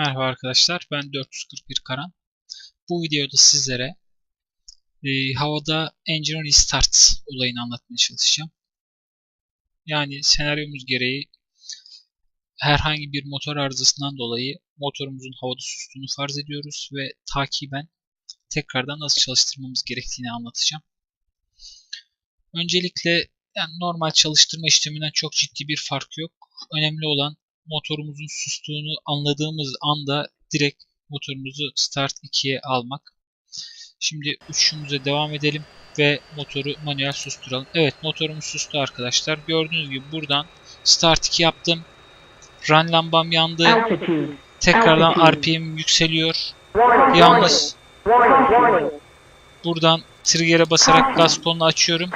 Merhaba arkadaşlar, ben 441 Karan. Bu videoda sizlere e, havada engine restart olayını anlatmaya çalışacağım. Yani senaryomuz gereği herhangi bir motor arızasından dolayı motorumuzun havada sustuğunu farz ediyoruz ve takiben tekrardan nasıl çalıştırmamız gerektiğini anlatacağım. Öncelikle yani normal çalıştırma işleminden çok ciddi bir fark yok. Önemli olan motorumuzun sustuğunu anladığımız anda direkt motorumuzu start 2'ye almak. Şimdi uçuşumuza devam edelim ve motoru manuel susturalım. Evet motorumuz sustu arkadaşlar. Gördüğünüz gibi buradan start 2 yaptım. Run lambam yandı. Tekrardan. RPM yükseliyor. Yalnız buradan trigger'e basarak gaz kolunu açıyorum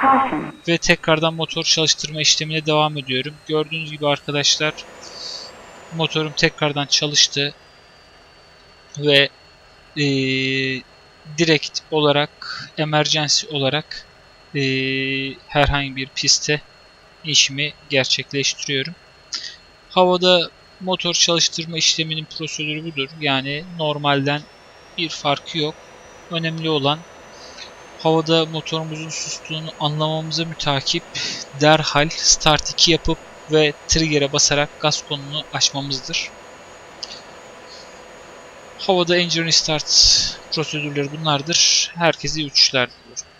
ve tekrardan motor çalıştırma işlemine devam ediyorum. Gördüğünüz gibi arkadaşlar motorum tekrardan çalıştı ve eee, direkt olarak emergency olarak eee, herhangi bir piste işimi gerçekleştiriyorum. Havada motor çalıştırma işleminin prosedürü budur. Yani normalden bir farkı yok. Önemli olan havada motorumuzun sustuğunu anlamamıza mütakip derhal start 2 yapıp ve trigger'e basarak gaz konunu açmamızdır. Havada engine restart prosedürleri bunlardır. Herkese iyi uçuşlar diliyorum.